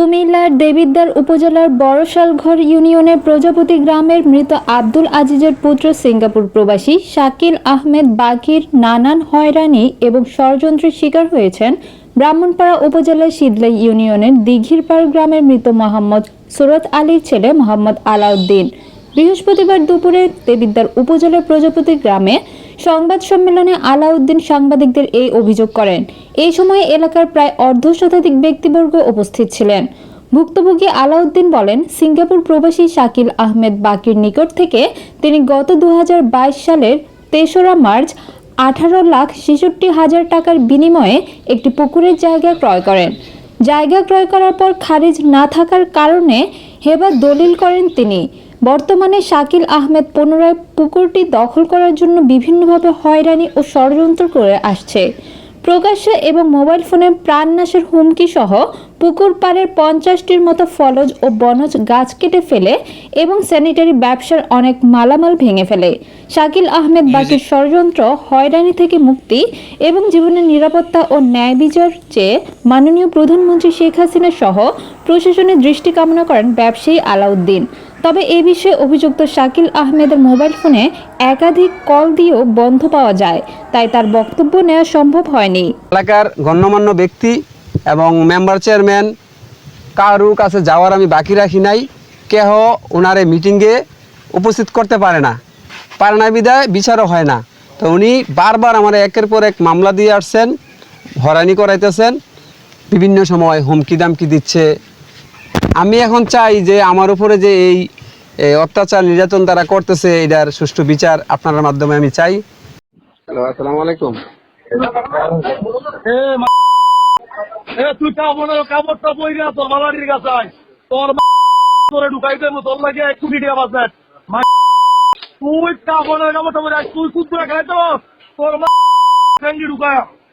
কুমিল্লার দেবিদ্বার উপজেলার বড়শালঘর ইউনিয়নের প্রজাপতি গ্রামের মৃত আব্দুল আজিজের পুত্র সিঙ্গাপুর প্রবাসী শাকিল আহমেদ বাকির নানান হয়রানি এবং ষড়যন্ত্রের শিকার হয়েছেন ব্রাহ্মণপাড়া উপজেলার শীতলাই ইউনিয়নের দিঘিরপাড় গ্রামের মৃত মোহাম্মদ সুরত আলীর ছেলে মোহাম্মদ আলাউদ্দিন। বৃহস্পতিবার দুপুরে দেবিদ্বার উপজেলার প্রজাপতি গ্রামে সংবাদ সম্মেলনে আলাউদ্দিন সাংবাদিকদের এই অভিযোগ করেন। এই সময় এলাকার প্রায় অর্ধ শতাধিক ব্যক্তিবর্গ উপস্থিত ছিলেন। ভুক্তভোগী আলাউদ্দিন বলেন, সিঙ্গাপুর প্রবাসী শাকিল আহমেদ বাকির নিকট থেকে তিনি গত দু হাজার বাইশ সালের তেসরা মার্চ আঠারো লাখ ছেষট্টি হাজার টাকার বিনিময়ে একটি পুকুরের জায়গা ক্রয় করেন। জায়গা ক্রয় করার পর খারিজ না থাকার কারণে হেবা দলিল করেন তিনি। বর্তমানে শাকিল আহমেদ পুনরায় পুকুরটি দখল করার জন্য বিভিন্নভাবে হয়রানি ও ষড়যন্ত্র করে আসছে। প্রকাশ্যে এবং মোবাইল ফোনে প্রাণনাশের হুমকি সহ পুকুর পাড়ের পঞ্চাশটির মতো ফলজ ও বনজ গাছ কেটে ফেলে এবং স্যানিটারি ব্যবসার অনেক মালামাল ভেঙে ফেলে। শাকিল আহমেদ বাকির ষড়যন্ত্র হয়রানি থেকে মুক্তি এবং জীবনের নিরাপত্তা ও ন্যায় বিচার চেয়ে মাননীয় প্রধানমন্ত্রী শেখ হাসিনা সহ প্রশাসনের দৃষ্টি কামনা করেন ব্যবসায়ী আলাউদ্দিন। তবে এ বিষয়ে অভিযুক্ত শাকিল আহমেদের মোবাইল ফোনে একাধিক কল দিয়েও বন্ধ পাওয়া যায়। তাই তার বক্তব্য নেওয়া সম্ভব হয়নি। এলাকার গণ্যমান্য ব্যক্তি এবং মেম্বার চেয়ারম্যান কারু কাছে যাওয়ার আমি বাকি রাখি নাই। কেহ ওনারে মিটিংয়ে উপস্থিত করতে পারে না। পারে না বিদায় বিচারও হয় না। তো উনি বারবার আমার একের পর এক মামলা দিয়ে আসছেন, হয়রানি করাইতেছেন। বিভিন্ন সময় হুমকি দামকি দিচ্ছে আমি এখন চাই যে আমার উপরে যে এই অত্যাচার নির্যাতন তারা করতেছে এটার সুষ্ঠু বিচার আপনার মাধ্যমে আমি চাই। হ্যালো আসসালামু আলাইকুম। এ তুই কাপড়ের কাপড়টা বইরা তোর বাবারির কাছে তোর মা- তোরে ঢুকাইতে মো তোর লাগে এক কোটি টাকা বাঁচে তুই বইরা তুই কুত্তুরা খাইতো তোর মা ঢুকায়।